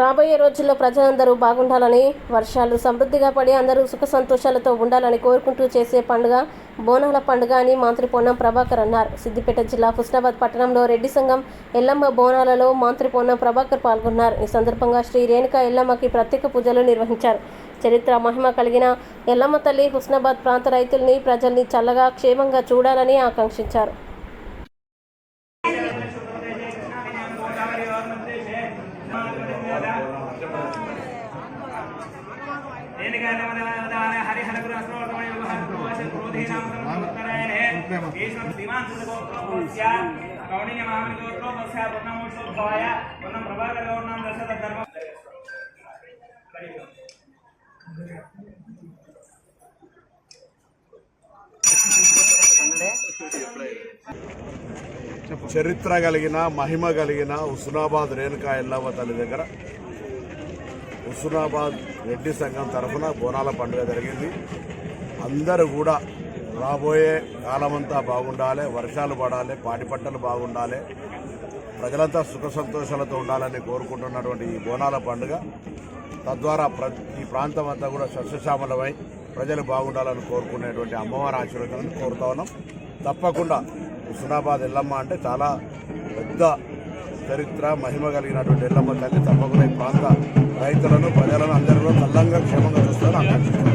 రాబోయే రోజుల్లో ప్రజలందరూ బాగుండాలని వర్షాలు సమృద్ధిగా పడి అందరూ సుఖ సంతోషాలతో ఉండాలని కోరుకుంటూ చేసే పండుగ బోనాల పండుగ అని మంత్రి పొన్నం ప్రభాకర్ అన్నారు. సిద్దిపేట జిల్లా హుస్నాబాద్ పట్టణంలో రెడ్డి సంఘం ఎల్లమ్మ బోనాలలో మంత్రి పొన్నం ప్రభాకర్ పాల్గొన్నారు. ఈ సందర్భంగా శ్రీ రేణుక ఎల్లమ్మకి ప్రత్యేక పూజలు నిర్వహించారు. చరిత్ర మహిమ కలిగిన ఎల్లమ్మ తల్లి హుస్నాబాద్ ప్రాంత రైతుల్ని ప్రజల్ని చల్లగా క్షేమంగా చూడాలని ఆకాంక్షించారు. హరిహర కౌండిన్య మహామణి గోత్రో బస్యా పుణమోత్సవాయ పుణం ప్రభాకర్ గౌర్ణం దశ ధర్మ చరిత్ర కలిగిన మహిమ కలిగిన హుస్నాబాద్ రేణుకా ఎల్లవ్వ తల్లి దగ్గర. హుస్నాబాద్ రెడ్డి సంఘం తరఫున బోనాల పండుగ జరిగింది. అందరూ కూడా రాబోయే కాలమంతా బాగుండాలి వర్షాలు పడాలి పాటి పంటలు బాగుండాలి ప్రజలంతా సుఖ సంతోషాలతో ఉండాలని కోరుకుంటున్నటువంటి ఈ బోనాల పండుగ. తద్వారా ఈ ప్రాంతం అంతా కూడా సస్యశ్యామలమై ప్రజలు బాగుండాలని కోరుకునేటువంటి అమ్మవారి ఆశీర్వాదాలను కోరుతా ఉన్నాం. తప్పకుండా హుస్నాబాద్ ఎల్లమ్మ అంటే చాలా పెద్ద చరిత్ర మహిమ కలిగినటువంటి ఎల్లమ్మ తల్లి. తప్పకుండా ఈ ప్రాంత రైతులను ప్రజలను అందరిలో చల్లంగా క్షేమంగా చూస్తారు ఆకాంక్షిస్తున్నాను.